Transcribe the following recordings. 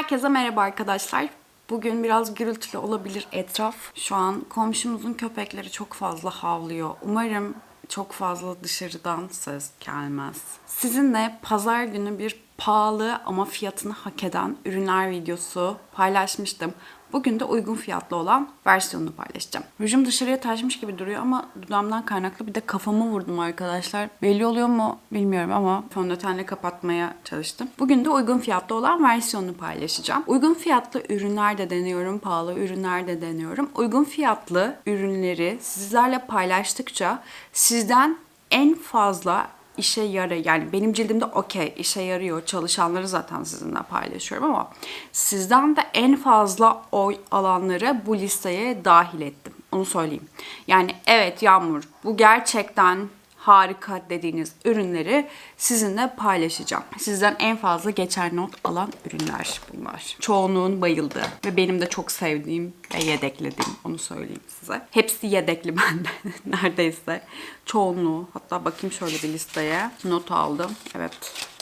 Herkese merhaba arkadaşlar. Bugün biraz gürültülü olabilir etraf. Şu an komşumuzun köpekleri çok fazla havlıyor. Umarım çok fazla dışarıdan ses gelmez. Sizinle pazar günü bir pahalı ama fiyatını hak eden ürünler videosu paylaşmıştım. Bugün de uygun fiyatlı olan versiyonunu paylaşacağım. Rujum dışarıya taşmış gibi duruyor ama dudağımdan kaynaklı bir de kafamı vurdum arkadaşlar. Belli oluyor mu bilmiyorum ama fondötenle kapatmaya çalıştım. Bugün de uygun fiyatlı olan versiyonunu paylaşacağım. Uygun fiyatlı ürünler de deniyorum, pahalı ürünler de deniyorum. Uygun fiyatlı ürünleri sizlerle paylaştıkça sizden en fazla işe yarıyor. Yani benim cildimde okey işe yarıyor. Çalışanları zaten sizinle paylaşıyorum ama sizden de en fazla oy alanları bu listeye dahil ettim. Onu söyleyeyim. Yani evet Yağmur bu gerçekten harika dediğiniz ürünleri sizinle paylaşacağım. Sizden en fazla geçer not alan ürünler bunlar. Çoğunluğun bayıldığı ve benim de çok sevdiğim ve yedeklediğim onu söyleyeyim size. Hepsi yedekli bende neredeyse. Çoğunluğu hatta bakayım şöyle bir listeye not aldım. Evet.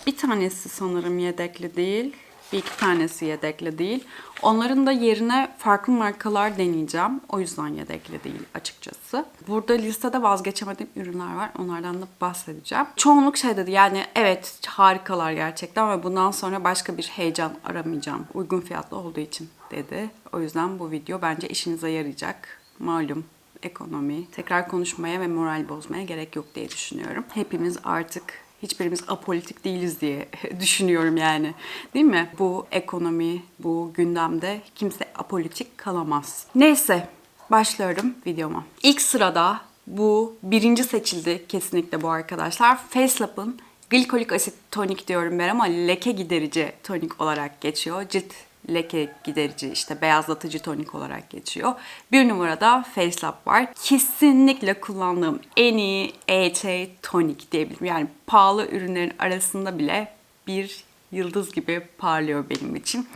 Bir tanesi sanırım yedekli değil. Bir iki tanesi yedekli değil. Onların da yerine farklı markalar deneyeceğim. O yüzden yedekli değil açıkçası. Burada listede vazgeçemediğim ürünler var. Onlardan da bahsedeceğim. Çoğunluk şey dedi yani evet harikalar gerçekten ve bundan sonra başka bir heyecan aramayacağım. Uygun fiyatlı olduğu için dedi. O yüzden bu video bence işinize yarayacak. Malum ekonomi. Tekrar konuşmaya ve moral bozmaya gerek yok diye düşünüyorum. Hepimiz artık hiçbirimiz apolitik değiliz diye düşünüyorum yani. Değil mi? Bu ekonomi, bu gündemde kimse apolitik kalamaz. Neyse, başlıyorum videoma. İlk sırada bu birinci seçildi kesinlikle bu arkadaşlar. Facelap'ın glikolik asit tonik diyorum ben ama leke giderici tonik olarak geçiyor. Cilt leke giderici işte beyazlatıcı tonik olarak geçiyor. Bir numarada Facelap var. Kesinlikle kullandığım en iyi EHA tonik diyebilirim. Yani pahalı ürünlerin arasında bile bir yıldız gibi parlıyor benim için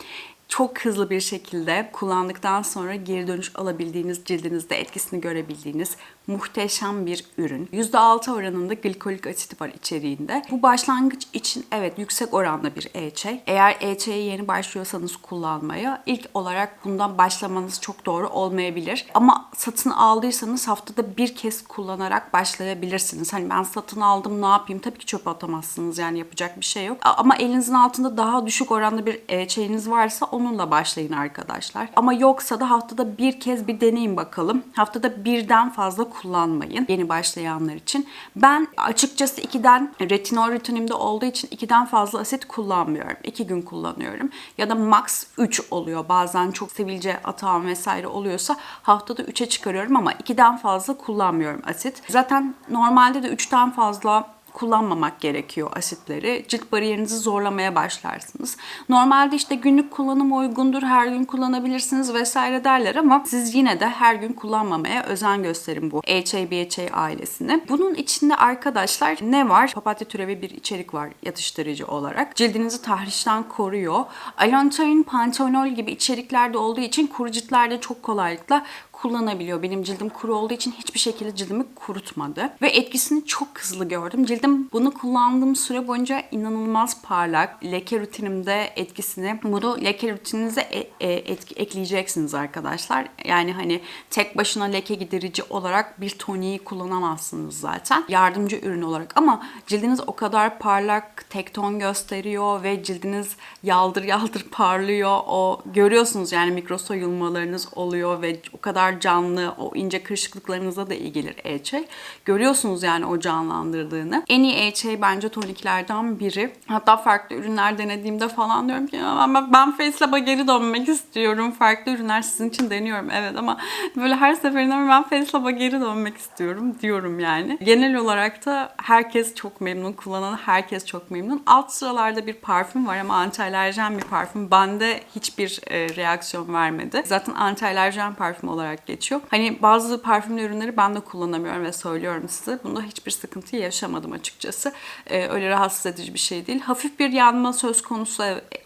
çok hızlı bir şekilde kullandıktan sonra geri dönüş alabildiğiniz, cildinizde etkisini görebildiğiniz muhteşem bir ürün. %6 oranında glikolik asit var içeriğinde. Bu başlangıç için evet yüksek oranda bir EHA. Eğer EHA'ya yeni başlıyorsanız kullanmaya ilk olarak bundan başlamanız çok doğru olmayabilir. Ama satın aldıysanız haftada bir kez kullanarak başlayabilirsiniz. Hani ben satın aldım ne yapayım? Tabii ki çöpe atamazsınız yani yapacak bir şey yok. Ama elinizin altında daha düşük oranda bir EHA'niz varsa onunla başlayın arkadaşlar. Ama yoksa da haftada bir kez bir deneyin bakalım. Haftada birden fazla kullanmayın yeni başlayanlar için. Ben açıkçası 2'den retinol rutinimde olduğu için 2'den fazla asit kullanmıyorum. 2 gün kullanıyorum. Ya da max 3 oluyor. Bazen çok sivilce atağım vesaire oluyorsa haftada 3'e çıkarıyorum ama 2'den fazla kullanmıyorum asit. Zaten normalde de 3'ten fazla kullanmamak gerekiyor asitleri. Cilt bariyerinizi zorlamaya başlarsınız. Normalde işte günlük kullanım uygundur, her gün kullanabilirsiniz vesaire derler ama siz yine de her gün kullanmamaya özen gösterin bu HA BHA ailesini. Bunun içinde arkadaşlar ne var? Papatya türevi bir içerik var yatıştırıcı olarak. Cildinizi tahrişten koruyor. Allantoin, panthenol gibi içeriklerde olduğu için kuru ciltlerde çok kolaylıkla kullanabiliyor. Benim cildim kuru olduğu için hiçbir şekilde cildimi kurutmadı. Ve etkisini çok hızlı gördüm. Cildim bunu kullandığım süre boyunca inanılmaz parlak. Leke rutinimde etkisini, bunu leke rutininize e- e- etki- ekleyeceksiniz arkadaşlar. Yani hani tek başına leke giderici olarak bir toniği kullanamazsınız zaten. Yardımcı ürün olarak ama cildiniz o kadar parlak, tek ton gösteriyor ve cildiniz yaldır yaldır parlıyor. O görüyorsunuz yani mikro soyulmalarınız oluyor ve o kadar canlı, o ince kırışıklıklarınıza da iyi gelir EHA. Görüyorsunuz yani o canlandırdığını. En iyi EHA bence toniklerden biri. Hatta farklı ürünler denediğimde falan diyorum ki "Ya ben, ben Facelab'a geri dönmek istiyorum. Farklı ürünler sizin için deniyorum evet ama böyle her seferinde ben Facelab'a geri dönmek istiyorum diyorum yani. Genel olarak da herkes çok memnun. Kullanan herkes çok memnun. Alt sıralarda bir parfüm var ama anti-alerjen bir parfüm. Bende hiçbir e, reaksiyon vermedi. Zaten anti-alerjen parfüm olarak geçiyor. Hani bazı parfümlü ürünleri ben de kullanamıyorum ve söylüyorum size. Bunda hiçbir sıkıntı yaşamadım açıkçası. Ee, öyle rahatsız edici bir şey değil. Hafif bir yanma söz konusu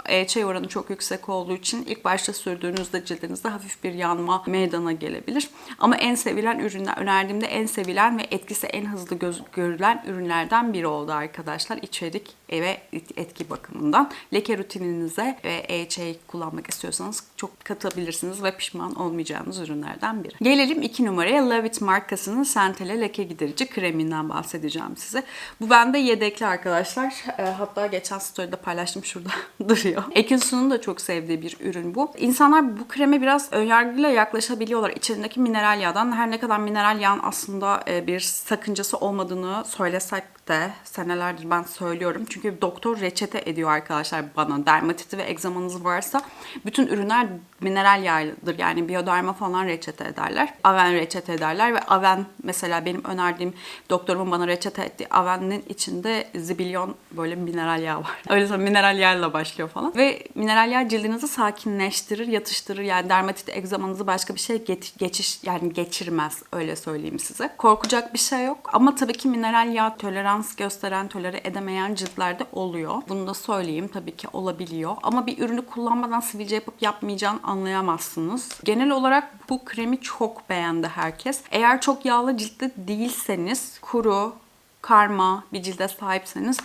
EHA oranı çok yüksek olduğu için ilk başta sürdüğünüzde cildinizde hafif bir yanma meydana gelebilir. Ama en sevilen ürünler, önerdiğimde en sevilen ve etkisi en hızlı göz, görülen ürünlerden biri oldu arkadaşlar. İçerik ve etki bakımından. Leke rutininize ve EHA'yı kullanmak istiyorsanız çok katabilirsiniz ve pişman olmayacağınız ürünlerden biri. Gelelim iki numaraya Love It markasının Sentele leke giderici kreminden bahsedeceğim size. Bu bende yedekli arkadaşlar. E, hatta geçen story'de paylaştım şurada duruyor. Ekinsu'nun da çok sevdiği bir ürün bu. İnsanlar bu kreme biraz önyargıyla yaklaşabiliyorlar. İçerindeki mineral yağdan her ne kadar mineral yağın aslında e, bir sakıncası olmadığını söylesek de senelerdir ben söylüyorum. Çünkü doktor reçete ediyor arkadaşlar bana. Dermatiti ve egzamanız varsa bütün ürünler mineral yağlıdır. Yani biyoderma falan reçete ederler. Aven reçete ederler ve Aven mesela benim önerdiğim doktorumun bana reçete ettiği Aven'in içinde zibilyon böyle mineral yağ var. Öyle sonra mineral yağla başlıyor falan. Ve mineral yağ cildinizi sakinleştirir, yatıştırır. Yani dermatit egzamanızı başka bir şey geçiş yani geçirmez öyle söyleyeyim size. Korkacak bir şey yok. Ama tabii ki mineral yağ tolerans gösteren, tolere edemeyen ciltlerde oluyor. Bunu da söyleyeyim tabii ki olabiliyor. Ama bir ürünü kullanmadan sivilce yapıp yapmayacağını anlayamazsınız. Genel olarak bu kremi çok beğendi herkes. Eğer çok yağlı ciltte değilseniz, kuru, karma bir cilde sahipseniz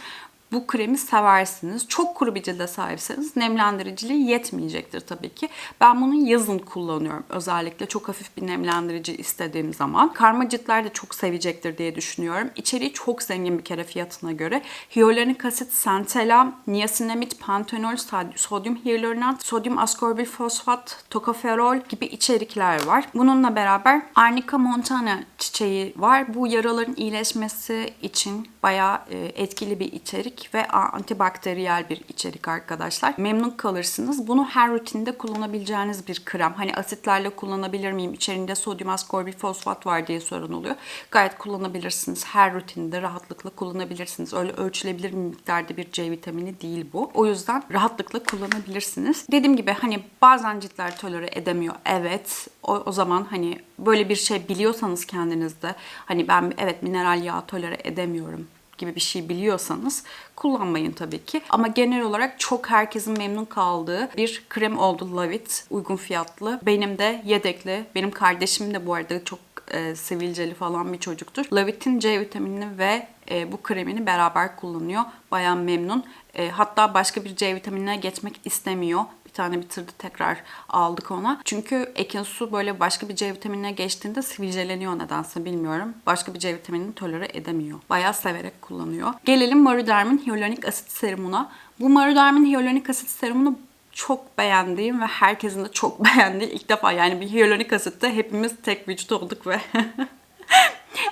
bu kremi seversiniz. Çok kuru bir cilde sahipseniz nemlendiriciliği yetmeyecektir tabii ki. Ben bunu yazın kullanıyorum. Özellikle çok hafif bir nemlendirici istediğim zaman. Karma ciltler de çok sevecektir diye düşünüyorum. İçeriği çok zengin bir kere fiyatına göre. Hyaluronik asit, centella, niacinamid, pantenol, sodyum hyaluronat, sodyum askorbil fosfat, tokoferol gibi içerikler var. Bununla beraber Arnica montana çiçeği var. Bu yaraların iyileşmesi için bayağı e, etkili bir içerik ve antibakteriyel bir içerik arkadaşlar. Memnun kalırsınız. Bunu her rutinde kullanabileceğiniz bir krem. Hani asitlerle kullanabilir miyim? İçerinde sodyum askorbil fosfat var diye sorun oluyor. Gayet kullanabilirsiniz. Her rutinde rahatlıkla kullanabilirsiniz. Öyle ölçülebilir miktarda bir C vitamini değil bu. O yüzden rahatlıkla kullanabilirsiniz. Dediğim gibi hani bazen ciltler tolere edemiyor. Evet. O, o zaman hani böyle bir şey biliyorsanız kendinizde hani ben evet mineral yağ tolere edemiyorum gibi bir şey biliyorsanız kullanmayın tabii ki. Ama genel olarak çok herkesin memnun kaldığı bir krem oldu Lavit. Uygun fiyatlı. Benim de yedekli. Benim kardeşim de bu arada çok e, sivilceli falan bir çocuktur. Lavit'in C vitaminini ve e, bu kremini beraber kullanıyor. Bayağı memnun. E, hatta başka bir C vitaminine geçmek istemiyor bir tane bitirdi tekrar aldık ona. Çünkü ekin su böyle başka bir C vitaminine geçtiğinde sivilceleniyor nedense bilmiyorum. Başka bir C vitaminini tolere edemiyor. Bayağı severek kullanıyor. Gelelim Maruderm'in hyaluronik asit serumuna. Bu Maruderm'in hyaluronik asit serumunu çok beğendiğim ve herkesin de çok beğendiği ilk defa yani bir hyaluronik asitte hepimiz tek vücut olduk ve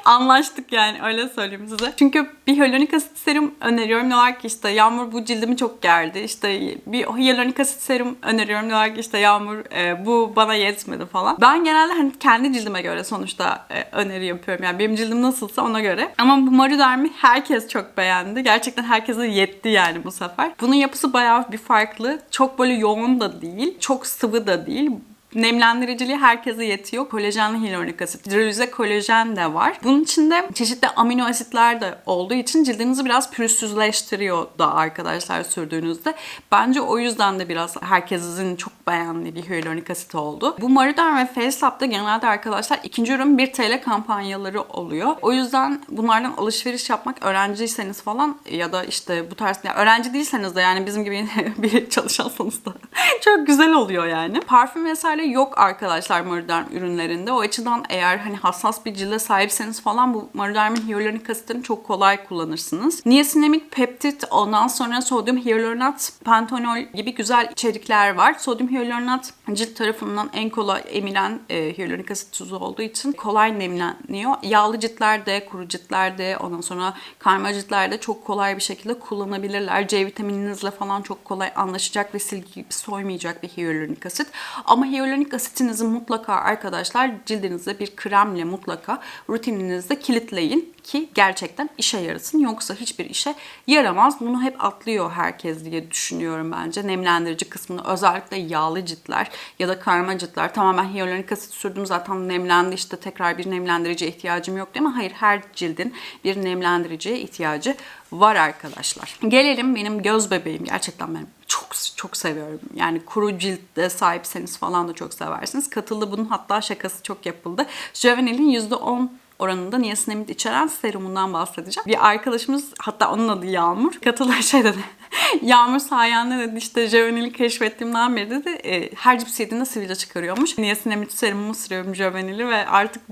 Anlaştık yani öyle söyleyeyim size. Çünkü bir hyaluronik asit serum öneriyorum. Diyorlar ki işte Yağmur bu cildimi çok gerdi. İşte bir hyaluronik asit serum öneriyorum. Diyorlar ki işte Yağmur e, bu bana yetmedi falan. Ben genelde hani kendi cildime göre sonuçta e, öneri yapıyorum. Yani benim cildim nasılsa ona göre. Ama bu Marudermi herkes çok beğendi. Gerçekten herkese yetti yani bu sefer. Bunun yapısı bayağı bir farklı. Çok böyle yoğun da değil. Çok sıvı da değil Nemlendiriciliği herkese yetiyor. Kolajenli hyaluronik asit, hidrolize kolajen de var. Bunun içinde çeşitli amino asitler de olduğu için cildinizi biraz pürüzsüzleştiriyor da arkadaşlar sürdüğünüzde. Bence o yüzden de biraz herkesin çok beğendiği bir hyaluronik asit oldu. Bu Mariderm ve FaceLab'da genelde arkadaşlar ikinci ürün 1 TL kampanyaları oluyor. O yüzden bunlardan alışveriş yapmak öğrenciyseniz falan ya da işte bu tarz yani öğrenci değilseniz de yani bizim gibi bir çalışansanız da çok güzel oluyor yani. Parfüm vesaire vesaire yok arkadaşlar Maruderm ürünlerinde. O açıdan eğer hani hassas bir cilde sahipseniz falan bu Maruderm'in hyaluronik asitini çok kolay kullanırsınız. Niacinamide peptit, ondan sonra sodyum hyaluronat, pantenol gibi güzel içerikler var. Sodyum hyaluronat cilt tarafından en kolay emilen e, hyaluronik asit tuzu olduğu için kolay nemleniyor. Yağlı ciltlerde, kuru ciltlerde, ondan sonra karma ciltlerde çok kolay bir şekilde kullanabilirler. C vitamininizle falan çok kolay anlaşacak ve silgi gibi soymayacak bir hyaluronik asit. Ama hyaluronik hyaluronik asitinizi mutlaka arkadaşlar cildinize bir kremle mutlaka rutininizde kilitleyin ki gerçekten işe yarasın. Yoksa hiçbir işe yaramaz. Bunu hep atlıyor herkes diye düşünüyorum bence. Nemlendirici kısmını özellikle yağlı ciltler ya da karma ciltler. Tamam ben hyaluronik asit sürdüm zaten nemlendi işte tekrar bir nemlendiriciye ihtiyacım yok değil mi? Hayır her cildin bir nemlendiriciye ihtiyacı var arkadaşlar. Gelelim benim göz bebeğim. Gerçekten ben çok çok seviyorum. Yani kuru ciltte sahipseniz falan da çok seversiniz. Katıldı bunun hatta şakası çok yapıldı. Javenil'in %10 oranında niasinamid içeren serumundan bahsedeceğim. Bir arkadaşımız hatta onun adı Yağmur. Katılar şey dedi. Yağmur sayende dedi işte Javenil'i keşfettiğimden beri dedi e, her cips yediğinde sivilce çıkarıyormuş. Niasinamid serumumu sürüyorum Javenil'i ve artık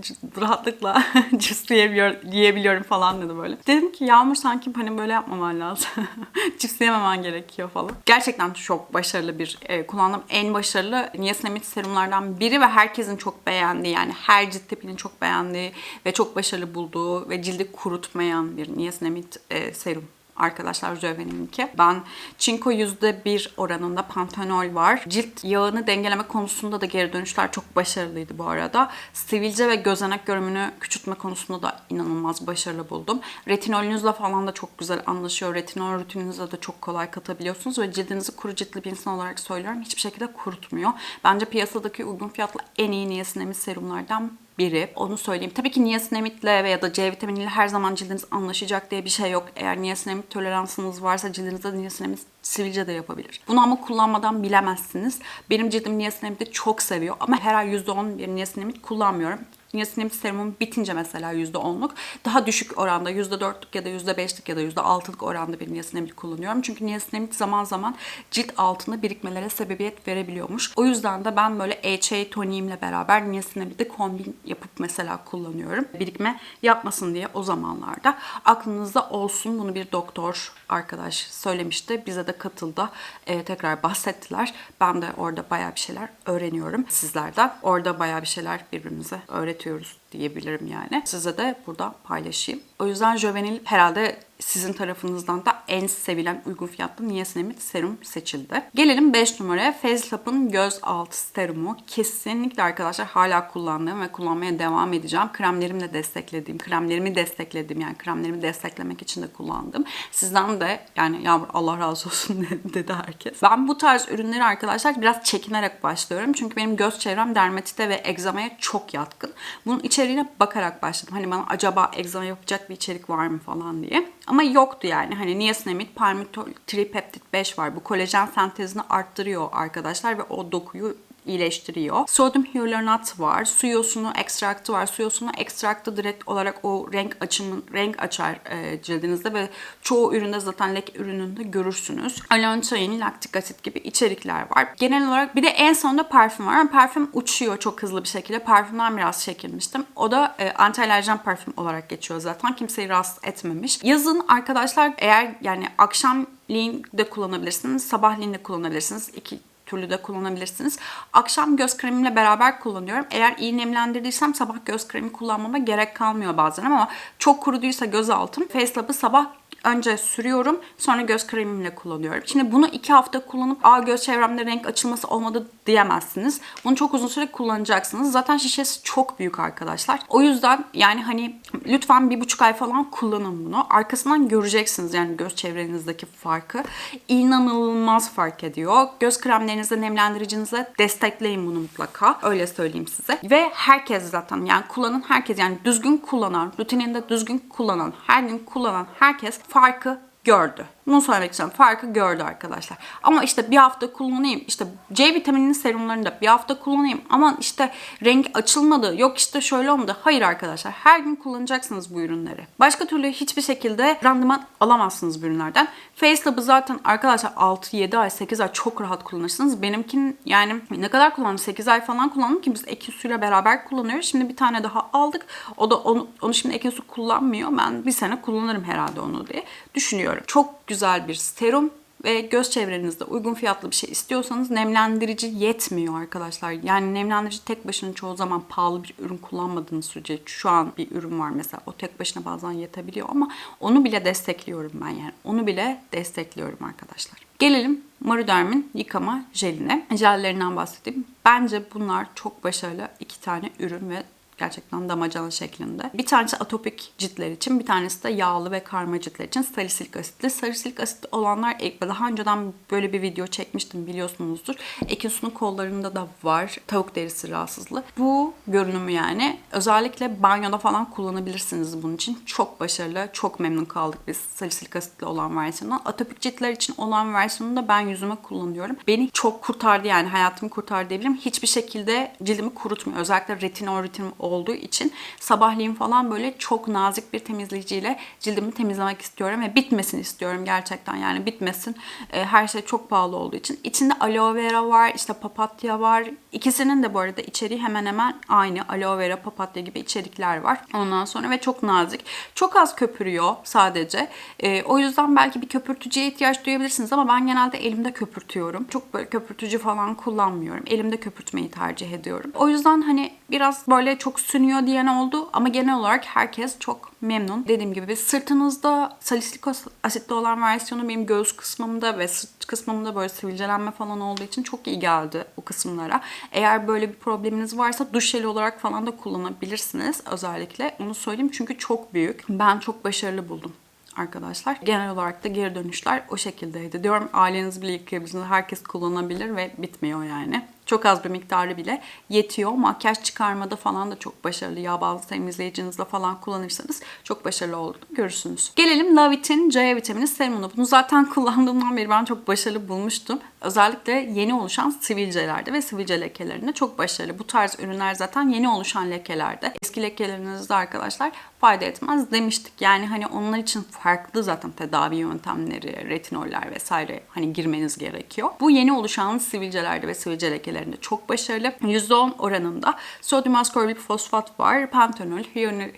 rahatlıkla cips yiyebiliyor, yiyebiliyorum falan dedi böyle. Dedim ki Yağmur sanki hani böyle yapmaman lazım. cips yememen gerekiyor falan. Gerçekten çok başarılı bir e, kullandığım en başarılı niasinamid serumlardan biri ve herkesin çok beğendiği yani her cilt tipinin çok beğendiği ve çok başarılı bulduğu ve cildi kurutmayan bir niasinamid e, serum arkadaşlar Jöven'inki. Ben çinko %1 oranında pantenol var. Cilt yağını dengeleme konusunda da geri dönüşler çok başarılıydı bu arada. Sivilce ve gözenek görünümünü küçültme konusunda da inanılmaz başarılı buldum. Retinolünüzle falan da çok güzel anlaşıyor. Retinol rutininize de çok kolay katabiliyorsunuz ve cildinizi kuru ciltli bir insan olarak söylüyorum. Hiçbir şekilde kurutmuyor. Bence piyasadaki uygun fiyatlı en iyi niasinamid serumlardan biri. Onu söyleyeyim. Tabii ki niasinamidle veya da C vitaminiyle her zaman cildiniz anlaşacak diye bir şey yok. Eğer niasinamid toleransınız varsa cildinizde niasinamid sivilce de yapabilir. Bunu ama kullanmadan bilemezsiniz. Benim cildim niasinamidi çok seviyor ama her ay %10 bir niasinamid kullanmıyorum. Niasinamid serumum bitince mesela %10'luk daha düşük oranda %4'lük ya da %5'lik ya da %6'lık oranda bir niasinamid kullanıyorum. Çünkü niasinamid zaman zaman cilt altında birikmelere sebebiyet verebiliyormuş. O yüzden de ben böyle HA toniğimle beraber niasinamidi kombin yapıp mesela kullanıyorum. Birikme yapmasın diye o zamanlarda. Aklınızda olsun bunu bir doktor arkadaş söylemişti. Bize de katıldı. Ee, tekrar bahsettiler. Ben de orada bayağı bir şeyler öğreniyorum. Sizler de orada bayağı bir şeyler birbirimize öğretiyoruz diyebilirim yani. Size de burada paylaşayım. O yüzden Jovenil herhalde sizin tarafınızdan da en sevilen uygun fiyatlı niasinamid serum seçildi. Gelelim 5 numaraya. Facelab'ın göz altı serumu. Kesinlikle arkadaşlar hala kullandığım ve kullanmaya devam edeceğim. Kremlerimle desteklediğim, kremlerimi desteklediğim yani kremlerimi desteklemek için de kullandım. Sizden de yani Yağmur Allah razı olsun dedi herkes. Ben bu tarz ürünleri arkadaşlar biraz çekinerek başlıyorum. Çünkü benim göz çevrem dermatite ve egzamaya çok yatkın. Bunun içeriğine bakarak başladım. Hani bana acaba egzama yapacak bir içerik var mı falan diye. Ama yoktu yani. Hani niasinamid, palmitol, tripeptit 5 var. Bu kolajen sentezini arttırıyor arkadaşlar ve o dokuyu iyileştiriyor. Sodyum hyaluronat var. Su yosunu ekstraktı var. Su yosunu ekstraktı direkt olarak o renk açımın renk açar e, cildinizde ve çoğu üründe zaten lek ürününde görürsünüz. Alontoin, laktik asit gibi içerikler var. Genel olarak bir de en sonunda parfüm var. Parfüm uçuyor çok hızlı bir şekilde. Parfümden biraz çekilmiştim. O da e, anti-alerjen parfüm olarak geçiyor zaten. Kimseyi rahatsız etmemiş. Yazın arkadaşlar eğer yani akşamleyin de kullanabilirsiniz. Sabahleyin de kullanabilirsiniz. İki türlü de kullanabilirsiniz. Akşam göz kremimle beraber kullanıyorum. Eğer iyi nemlendirdiysem sabah göz kremi kullanmama gerek kalmıyor bazen ama çok kuruduysa göz altım Facelab'ı sabah önce sürüyorum sonra göz kremimle kullanıyorum. Şimdi bunu iki hafta kullanıp aa göz çevremde renk açılması olmadı diyemezsiniz. Bunu çok uzun süre kullanacaksınız. Zaten şişesi çok büyük arkadaşlar. O yüzden yani hani lütfen bir buçuk ay falan kullanın bunu. Arkasından göreceksiniz yani göz çevrenizdeki farkı. İnanılmaz fark ediyor. Göz kremlerinizde nemlendiricinize destekleyin bunu mutlaka. Öyle söyleyeyim size. Ve herkes zaten yani kullanın herkes yani düzgün kullanan, rutininde düzgün kullanan, her gün kullanan herkes farkı gördü. Bunu söylemek istiyorum. Farkı gördü arkadaşlar. Ama işte bir hafta kullanayım. işte C vitamininin serumlarını da bir hafta kullanayım. Ama işte renk açılmadı. Yok işte şöyle olmadı. Hayır arkadaşlar. Her gün kullanacaksınız bu ürünleri. Başka türlü hiçbir şekilde randıman alamazsınız bu ürünlerden. Facelab'ı zaten arkadaşlar 6, 7 ay, 8 ay çok rahat kullanırsınız. Benimkin yani ne kadar kullandım? 8 ay falan kullandım ki biz Eküsü'yle beraber kullanıyoruz. Şimdi bir tane daha aldık. O da onu, onu şimdi Eküsü kullanmıyor. Ben bir sene kullanırım herhalde onu diye düşünüyorum. Çok güzel bir serum ve göz çevrenizde uygun fiyatlı bir şey istiyorsanız nemlendirici yetmiyor arkadaşlar. Yani nemlendirici tek başına çoğu zaman pahalı bir ürün kullanmadığınız sürece şu an bir ürün var mesela o tek başına bazen yetebiliyor ama onu bile destekliyorum ben yani. Onu bile destekliyorum arkadaşlar. Gelelim Maruderm'in yıkama jeline. Jellerinden bahsedeyim. Bence bunlar çok başarılı iki tane ürün ve gerçekten damacana şeklinde. Bir tanesi atopik ciltler için, bir tanesi de yağlı ve karma ciltler için salisilik asitli. Salisilik asitli olanlar e, daha önceden böyle bir video çekmiştim biliyorsunuzdur. Ekinsu'nun kollarında da var. Tavuk derisi rahatsızlığı. Bu görünümü yani özellikle banyoda falan kullanabilirsiniz bunun için. Çok başarılı, çok memnun kaldık biz salisilik asitli olan versiyonundan. Atopik ciltler için olan versiyonunu da ben yüzüme kullanıyorum. Beni çok kurtardı yani hayatımı kurtardı diyebilirim. Hiçbir şekilde cildimi kurutmuyor. Özellikle retinol rutinim olduğu için sabahleyin falan böyle çok nazik bir temizleyiciyle cildimi temizlemek istiyorum ve bitmesin istiyorum gerçekten yani bitmesin. E, her şey çok pahalı olduğu için. İçinde aloe vera var, işte papatya var. İkisinin de bu arada içeriği hemen hemen aynı. Aloe vera, papatya gibi içerikler var. Ondan sonra ve çok nazik. Çok az köpürüyor sadece. E, o yüzden belki bir köpürtücüye ihtiyaç duyabilirsiniz ama ben genelde elimde köpürtüyorum. Çok böyle köpürtücü falan kullanmıyorum. Elimde köpürtmeyi tercih ediyorum. O yüzden hani biraz böyle çok sünüyor diyen oldu ama genel olarak herkes çok memnun. Dediğim gibi sırtınızda salisilik asitli olan versiyonu benim göğüs kısmımda ve sırt kısmımda böyle sivilcelenme falan olduğu için çok iyi geldi o kısımlara. Eğer böyle bir probleminiz varsa duş jeli olarak falan da kullanabilirsiniz özellikle. Onu söyleyeyim çünkü çok büyük. Ben çok başarılı buldum arkadaşlar. Genel olarak da geri dönüşler o şekildeydi. Diyorum aileniz bile yıkayabilirsiniz. Herkes kullanabilir ve bitmiyor yani. Çok az bir miktarı bile yetiyor. Makyaj çıkarmada falan da çok başarılı. Yağ bazlı temizleyicinizle falan kullanırsanız çok başarılı olduğunu görürsünüz. Gelelim Lavit'in C vitamini serumunu. Bunu zaten kullandığımdan beri ben çok başarılı bulmuştum. Özellikle yeni oluşan sivilcelerde ve sivilce lekelerinde çok başarılı. Bu tarz ürünler zaten yeni oluşan lekelerde. Eski lekelerinizde arkadaşlar fayda etmez demiştik. Yani hani onlar için farklı zaten tedavi yöntemleri, retinoller vesaire hani girmeniz gerekiyor. Bu yeni oluşan sivilcelerde ve sivilce lekelerinde çok başarılı. %10 oranında sodyum askorbil fosfat var, pantenol,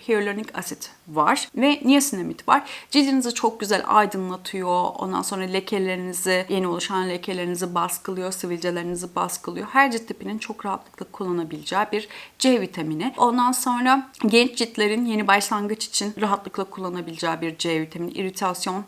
hyaluronik asit var ve niasinamid var. Cildinizi çok güzel aydınlatıyor. Ondan sonra lekelerinizi, yeni oluşan lekelerinizi baskılıyor, sivilcelerinizi baskılıyor. Her cilt tipinin çok rahatlıkla kullanabileceği bir C vitamini. Ondan sonra genç ciltlerin yeni başlangıç için rahatlıkla kullanabileceği bir C vitamini. İritasyona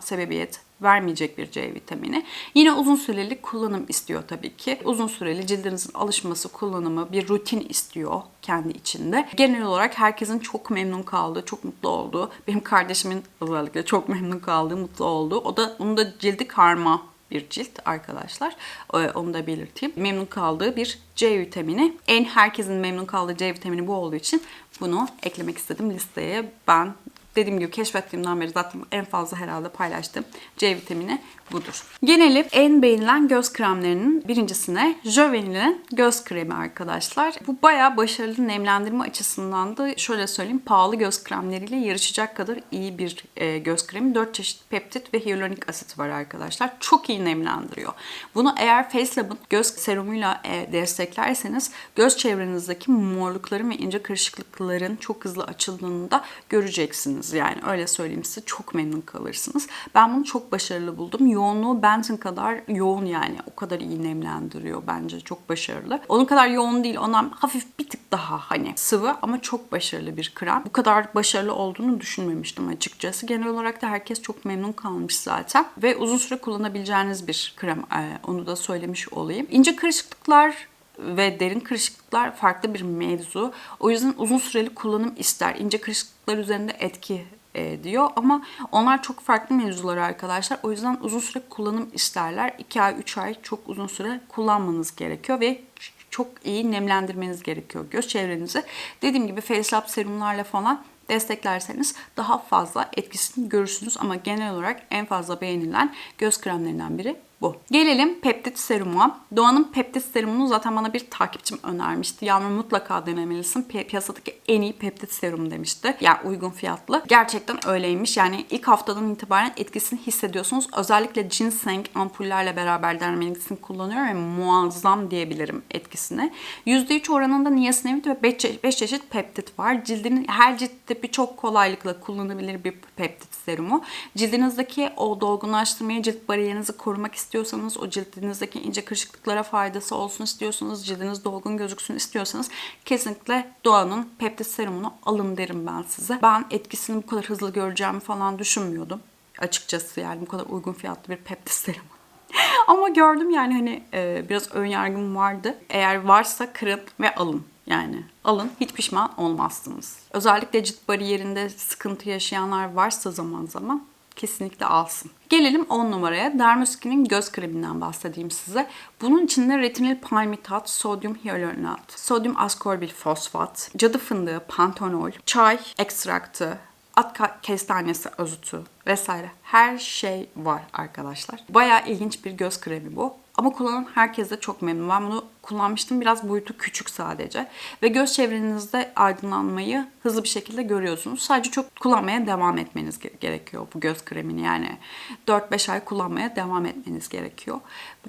sebebiyet vermeyecek bir C vitamini. Yine uzun süreli kullanım istiyor tabii ki. Uzun süreli cildinizin alışması, kullanımı bir rutin istiyor kendi içinde. Genel olarak herkesin çok memnun kaldığı, çok mutlu olduğu, benim kardeşimin özellikle çok memnun kaldığı, mutlu olduğu. O da onun da cildi karma bir cilt arkadaşlar. Ee, onu da belirteyim. Memnun kaldığı bir C vitamini. En herkesin memnun kaldığı C vitamini bu olduğu için bunu eklemek istedim listeye. Ben dediğim gibi keşfettiğimden beri zaten en fazla herhalde paylaştığım C vitamini budur. Geneli en beğenilen göz kremlerinin birincisine Joveni'nin göz kremi arkadaşlar. Bu bayağı başarılı nemlendirme açısından da şöyle söyleyeyim pahalı göz kremleriyle yarışacak kadar iyi bir e, göz kremi. 4 çeşit peptit ve hyaluronik asit var arkadaşlar. Çok iyi nemlendiriyor. Bunu eğer Facelab'ın göz serumuyla e, desteklerseniz göz çevrenizdeki morlukların ve ince kırışıklıkların çok hızlı açıldığını da göreceksiniz. Yani öyle söyleyeyim size çok memnun kalırsınız. Ben bunu çok başarılı buldum yoğunluğu Benton kadar yoğun yani. O kadar iyi nemlendiriyor bence. Çok başarılı. Onun kadar yoğun değil. Ondan hafif bir tık daha hani sıvı ama çok başarılı bir krem. Bu kadar başarılı olduğunu düşünmemiştim açıkçası. Genel olarak da herkes çok memnun kalmış zaten. Ve uzun süre kullanabileceğiniz bir krem. Ee, onu da söylemiş olayım. İnce kırışıklıklar ve derin kırışıklıklar farklı bir mevzu. O yüzden uzun süreli kullanım ister. İnce kırışıklıklar üzerinde etki diyor ama onlar çok farklı mevzular arkadaşlar. O yüzden uzun süre kullanım isterler. 2 ay 3 ay çok uzun süre kullanmanız gerekiyor ve çok iyi nemlendirmeniz gerekiyor göz çevrenizi. Dediğim gibi Facelab serumlarla falan desteklerseniz daha fazla etkisini görürsünüz ama genel olarak en fazla beğenilen göz kremlerinden biri bu. Gelelim peptit serumuna. Doğan'ın peptit serumunu zaten bana bir takipçim önermişti. Yağmur mutlaka denemelisin. Piyasadaki en iyi peptit serum demişti. Yani uygun fiyatlı. Gerçekten öyleymiş. Yani ilk haftadan itibaren etkisini hissediyorsunuz. Özellikle ginseng ampullerle beraber dermeliksin kullanıyorum ve muazzam diyebilirim etkisini. %3 oranında niasinamid ve 5 çeşit, 5 çeşit peptit var. Cildinin her cilt tipi çok kolaylıkla kullanabilir bir peptit serumu. Cildinizdeki o dolgunlaştırmayı, cilt bariyerinizi korumak istiyorsanız, o cildinizdeki ince kırışıklıklara faydası olsun istiyorsanız, cildiniz dolgun gözüksün istiyorsanız kesinlikle Doğan'ın peptit serumunu alın derim ben size. Ben etkisini bu kadar hızlı göreceğimi falan düşünmüyordum. Açıkçası yani bu kadar uygun fiyatlı bir peptit serumu Ama gördüm yani hani e, biraz ön yargım vardı. Eğer varsa kırın ve alın. Yani alın hiç pişman olmazsınız. Özellikle cilt bariyerinde sıkıntı yaşayanlar varsa zaman zaman kesinlikle alsın. Gelelim 10 numaraya. Dermoskin'in göz kreminden bahsedeyim size. Bunun içinde retinil palmitat, sodyum hyaluronat, sodyum askorbil fosfat, cadı fındığı, pantenol, çay ekstraktı, at kestanesi özütü vesaire her şey var arkadaşlar. Bayağı ilginç bir göz kremi bu. Ama kullanan herkes de çok memnun. Ben bunu kullanmıştım. Biraz boyutu küçük sadece. Ve göz çevrenizde aydınlanmayı hızlı bir şekilde görüyorsunuz. Sadece çok kullanmaya devam etmeniz ge- gerekiyor bu göz kremini. Yani 4-5 ay kullanmaya devam etmeniz gerekiyor.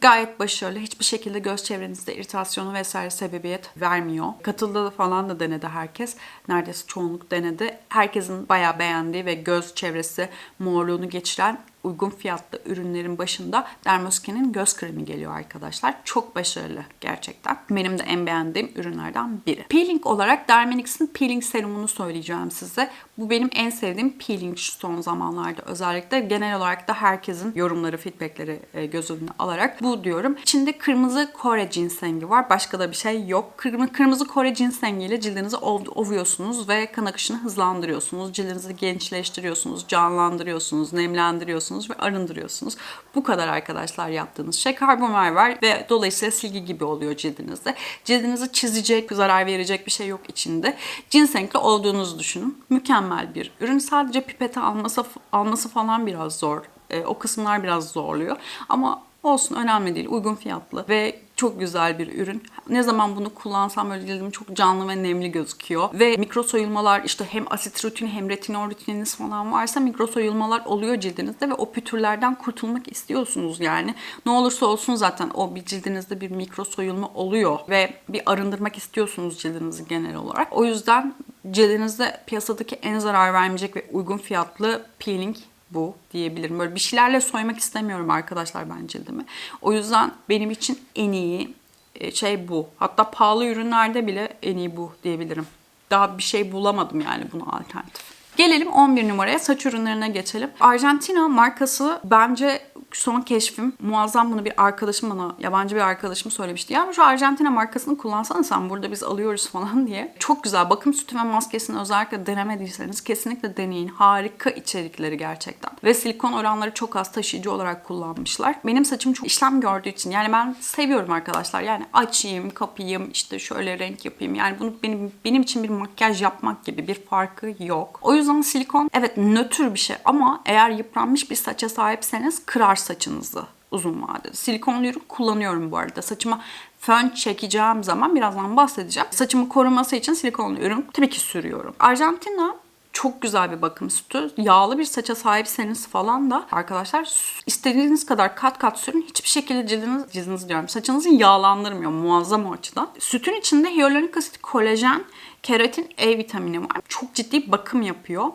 Gayet başarılı. Hiçbir şekilde göz çevrenizde iritasyonu vesaire sebebiyet vermiyor. Katıldı falan da denedi herkes. Neredeyse çoğunluk denedi. Herkesin bayağı beğendiği ve göz çevresi morluğunu geçiren uygun fiyatlı ürünlerin başında Dermoskin'in göz kremi geliyor arkadaşlar. Çok başarılı gerçekten. Benim de en beğendiğim ürünlerden biri. Peeling olarak Dermanix'in peeling serumunu söyleyeceğim size. Bu benim en sevdiğim peeling son zamanlarda özellikle. Genel olarak da herkesin yorumları, feedbackleri e, göz önüne alarak bu diyorum. İçinde kırmızı Kore ginsengi var. Başka da bir şey yok. Kırmızı, kırmızı Kore ginsengiyle cildinizi ov- ovuyorsunuz ve kan akışını hızlandırıyorsunuz. Cildinizi gençleştiriyorsunuz, canlandırıyorsunuz, nemlendiriyorsunuz ve arındırıyorsunuz. Bu kadar arkadaşlar yaptığınız şey. Karbonlar var ve dolayısıyla silgi gibi oluyor cildinizde. Cildinizi çizecek, zarar verecek bir şey yok içinde. Ginsengli olduğunuzu düşünün. Mükemmel bir ürün. Sadece pipete alması, alması falan biraz zor. E, o kısımlar biraz zorluyor. Ama olsun önemli değil. Uygun fiyatlı ve çok güzel bir ürün. Ne zaman bunu kullansam böyle cildim çok canlı ve nemli gözüküyor. Ve mikro soyulmalar işte hem asit rutin hem retinol rutininiz falan varsa mikro soyulmalar oluyor cildinizde ve o pütürlerden kurtulmak istiyorsunuz yani. Ne olursa olsun zaten o bir cildinizde bir mikro soyulma oluyor ve bir arındırmak istiyorsunuz cildinizi genel olarak. O yüzden cildinizde piyasadaki en zarar vermeyecek ve uygun fiyatlı peeling bu diyebilirim. Böyle bir şeylerle soymak istemiyorum arkadaşlar ben cildimi. O yüzden benim için en iyi e, şey bu. Hatta pahalı ürünlerde bile en iyi bu diyebilirim. Daha bir şey bulamadım yani buna alternatif. Gelelim 11 numaraya saç ürünlerine geçelim. Argentina markası bence son keşfim. Muazzam bunu bir arkadaşım bana, yabancı bir arkadaşım söylemişti. Ya şu Argentina markasını kullansana sen burada biz alıyoruz falan diye. Çok güzel. Bakım sütü ve maskesini özellikle denemediyseniz kesinlikle deneyin. Harika içerikleri gerçekten. Ve silikon oranları çok az taşıyıcı olarak kullanmışlar. Benim saçım çok işlem gördüğü için yani ben seviyorum arkadaşlar. Yani açayım, kapayım, işte şöyle renk yapayım. Yani bunu benim benim için bir makyaj yapmak gibi bir farkı yok. O yüzden silikon evet nötr bir şey ama eğer yıpranmış bir saça sahipseniz kırar saçınızı uzun vadede. Silikonlu ürün kullanıyorum bu arada. Saçıma fön çekeceğim zaman birazdan bahsedeceğim. Saçımı koruması için silikonlu ürün tabii ki sürüyorum. Arjantina çok güzel bir bakım sütü. Yağlı bir saça sahipseniz falan da arkadaşlar istediğiniz kadar kat kat sürün. Hiçbir şekilde cildiniz, cildiniz diyorum saçınızı yağlandırmıyor muazzam o açıdan. Sütün içinde hyaluronik asit, kolajen, keratin, E vitamini var. Çok ciddi bakım yapıyor.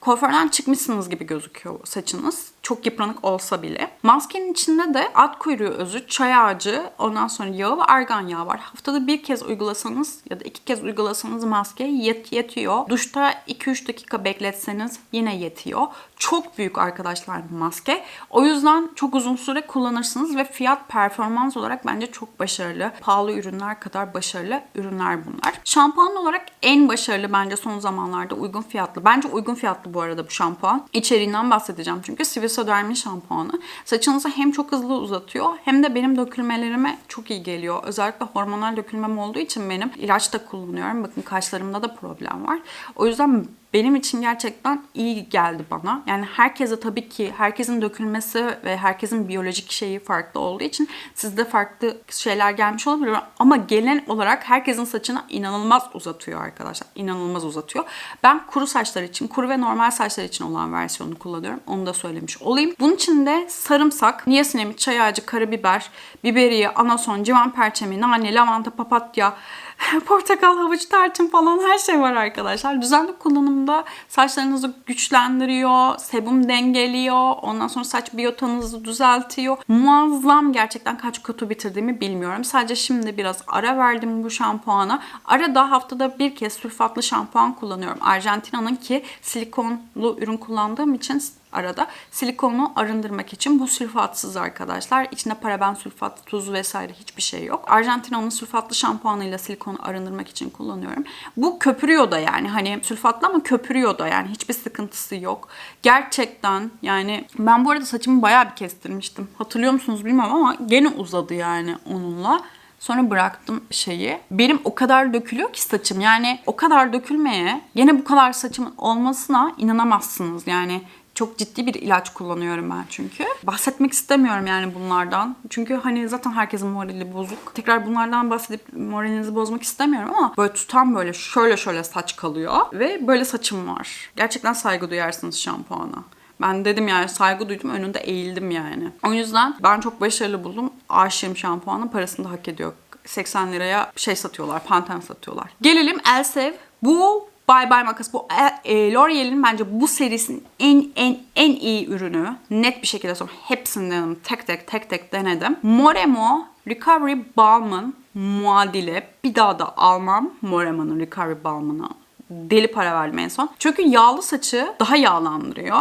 Kuaförden çıkmışsınız gibi gözüküyor saçınız. Çok yıpranık olsa bile. Maskenin içinde de at kuyruğu özü, çay ağacı, ondan sonra yağı ve argan yağı var. Haftada bir kez uygulasanız ya da iki kez uygulasanız maske yet yetiyor. Duşta 2-3 dakika bekletseniz yine yetiyor. Çok büyük arkadaşlar maske. O yüzden çok uzun süre kullanırsınız ve fiyat performans olarak bence çok başarılı. Pahalı ürünler kadar başarılı ürünler bunlar. Şampuan olarak en başarılı bence son zamanlarda uygun fiyatlı. Bence uygun fiyatlı bu arada bu şampuan. İçeriğinden bahsedeceğim çünkü Swiss şampuanı. Saçınızı hem çok hızlı uzatıyor hem de benim dökülmelerime çok iyi geliyor. Özellikle hormonal dökülmem olduğu için benim ilaç da kullanıyorum. Bakın kaşlarımda da problem var. O yüzden benim için gerçekten iyi geldi bana. Yani herkese tabii ki herkesin dökülmesi ve herkesin biyolojik şeyi farklı olduğu için sizde farklı şeyler gelmiş olabilir ama gelen olarak herkesin saçını inanılmaz uzatıyor arkadaşlar. İnanılmaz uzatıyor. Ben kuru saçlar için, kuru ve normal saçlar için olan versiyonunu kullanıyorum. Onu da söylemiş olayım. Bunun içinde sarımsak, niasinamid, çay ağacı, karabiber, biberiye, anason, civan perçemi, nane, lavanta, papatya, portakal, havuç, tarçın falan her şey var arkadaşlar. Düzenli kullanımda saçlarınızı güçlendiriyor, sebum dengeliyor, ondan sonra saç biyotanızı düzeltiyor. Muazzam gerçekten kaç kutu bitirdiğimi bilmiyorum. Sadece şimdi biraz ara verdim bu şampuana. Arada haftada bir kez sülfatlı şampuan kullanıyorum. Arjantina'nın ki silikonlu ürün kullandığım için arada. Silikonu arındırmak için bu sülfatsız arkadaşlar. İçinde paraben, sülfat, tuz vesaire hiçbir şey yok. Arjantina'nın sülfatlı şampuanıyla silikonu arındırmak için kullanıyorum. Bu köpürüyor da yani hani sülfatlı ama köpürüyor da yani hiçbir sıkıntısı yok. Gerçekten yani ben bu arada saçımı bayağı bir kestirmiştim. Hatırlıyor musunuz bilmiyorum ama gene uzadı yani onunla. Sonra bıraktım şeyi. Benim o kadar dökülüyor ki saçım. Yani o kadar dökülmeye, gene bu kadar saçımın olmasına inanamazsınız. Yani çok ciddi bir ilaç kullanıyorum ben çünkü. Bahsetmek istemiyorum yani bunlardan. Çünkü hani zaten herkesin morali bozuk. Tekrar bunlardan bahsedip moralinizi bozmak istemiyorum ama böyle tutan böyle şöyle şöyle saç kalıyor. Ve böyle saçım var. Gerçekten saygı duyarsınız şampuana. Ben dedim yani saygı duydum önünde eğildim yani. O yüzden ben çok başarılı buldum. Aşığım şampuanın parasını da hak ediyor. 80 liraya şey satıyorlar, Pantene satıyorlar. Gelelim Elsev. Bu Bye Bye Makas. Bu e, e, L'Oreal'in bence bu serisinin en en en iyi ürünü. Net bir şekilde söylüyorum. Hepsini denedim. Tek tek tek tek denedim. Moremo Recovery Balm'ın muadili. Bir daha da almam Moremo'nun Recovery Balm'ını. Deli para verdim en son. Çünkü yağlı saçı daha yağlandırıyor.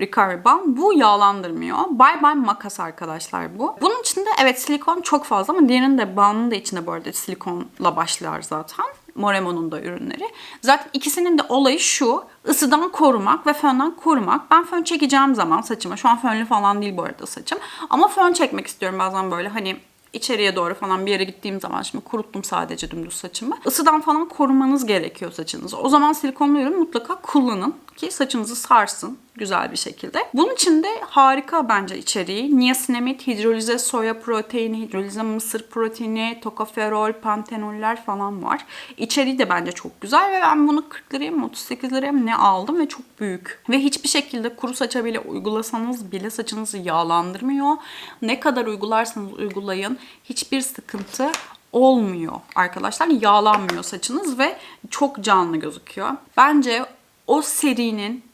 Recovery Balm. Bu yağlandırmıyor. Bye Bye Makas arkadaşlar bu. Bunun içinde evet silikon çok fazla ama diğerinin de balmın da içinde bu arada silikonla başlar zaten. Moremo'nun da ürünleri. Zaten ikisinin de olayı şu. ısıdan korumak ve fönden korumak. Ben fön çekeceğim zaman saçıma. Şu an fönlü falan değil bu arada saçım. Ama fön çekmek istiyorum bazen böyle hani içeriye doğru falan bir yere gittiğim zaman şimdi kuruttum sadece dümdüz saçımı. Isıdan falan korumanız gerekiyor saçınızı. O zaman silikonlu ürün mutlaka kullanın ki saçınızı sarsın güzel bir şekilde. Bunun için de harika bence içeriği. Niasinamid, hidrolize soya proteini, hidrolize mısır proteini, tokoferol, pantenoller falan var. İçeriği de bence çok güzel ve ben bunu 40 liraya mı 38 liraya mı ne aldım ve çok büyük. Ve hiçbir şekilde kuru saça bile uygulasanız bile saçınızı yağlandırmıyor. Ne kadar uygularsanız uygulayın hiçbir sıkıntı olmuyor arkadaşlar. Yağlanmıyor saçınız ve çok canlı gözüküyor. Bence o serinin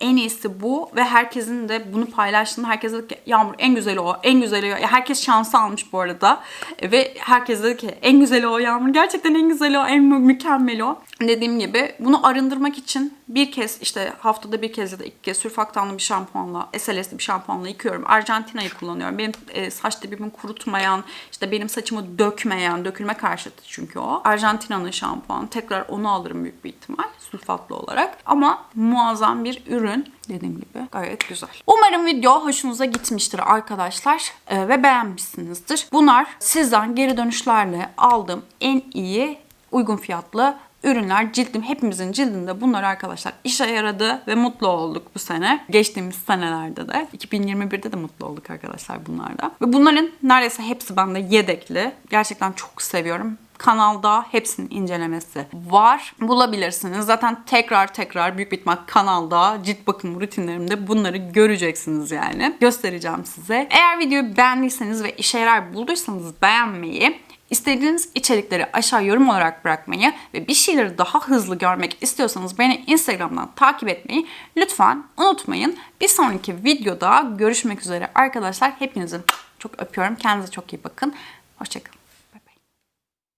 en iyisi bu ve herkesin de bunu paylaştığında herkes dedi ki Yağmur en güzeli o, en güzeli o. Herkes şansı almış bu arada. Ve herkes dedi ki en güzeli o Yağmur. Gerçekten en güzeli o, en mü- mükemmeli o. Dediğim gibi bunu arındırmak için bir kez işte haftada bir kez ya da iki kez sürfaktanlı bir şampuanla, SLS'li bir şampuanla yıkıyorum. Arjantina'yı kullanıyorum. Benim e, saç dibimi kurutmayan, işte benim saçımı dökmeyen, dökülme karşıtı çünkü o. Arjantina'nın şampuanı. Tekrar onu alırım büyük bir ihtimal sülfatlı olarak. Ama muazzam bir ürün. Dediğim gibi gayet güzel. Umarım video hoşunuza gitmiştir arkadaşlar e, ve beğenmişsinizdir. Bunlar sizden geri dönüşlerle aldığım en iyi uygun fiyatlı ürünler cildim hepimizin cildinde bunlar arkadaşlar işe yaradı ve mutlu olduk bu sene. Geçtiğimiz senelerde de 2021'de de mutlu olduk arkadaşlar bunlarda. Ve bunların neredeyse hepsi bende yedekli. Gerçekten çok seviyorum kanalda hepsinin incelemesi var. Bulabilirsiniz. Zaten tekrar tekrar büyük ihtimal kanalda cilt bakım rutinlerimde bunları göreceksiniz yani. Göstereceğim size. Eğer videoyu beğendiyseniz ve işe yarar bulduysanız beğenmeyi, İstediğiniz içerikleri aşağı yorum olarak bırakmayı ve bir şeyleri daha hızlı görmek istiyorsanız beni Instagram'dan takip etmeyi lütfen unutmayın. Bir sonraki videoda görüşmek üzere arkadaşlar. Hepinizi çok öpüyorum. Kendinize çok iyi bakın. Hoşçakalın.